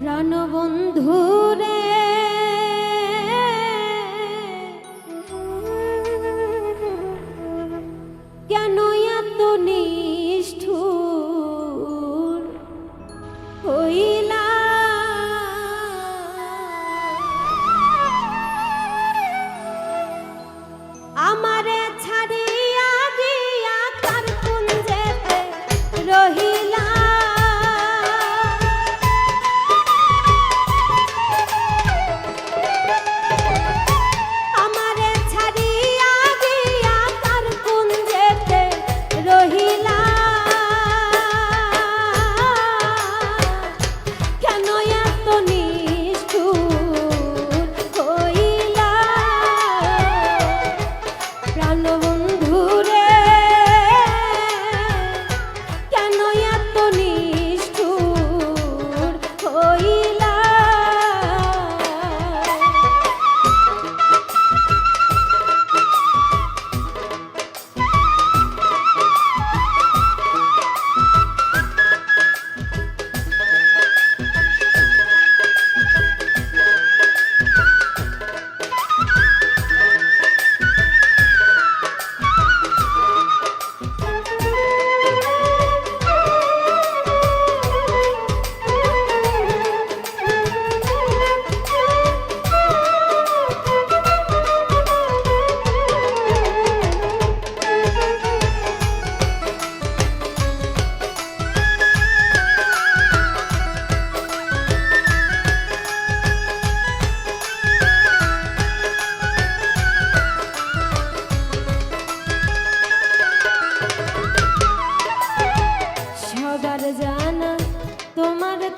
প্রাণবন্ধু রে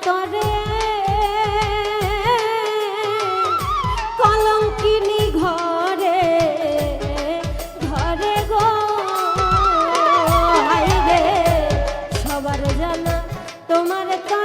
তরে। কলঙ্কিনী ঘরে ঘরে গো। হাই রে সবার জানা তোমার তো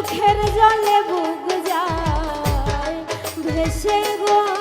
চোখের জলে বুক যায়। ভেসে গো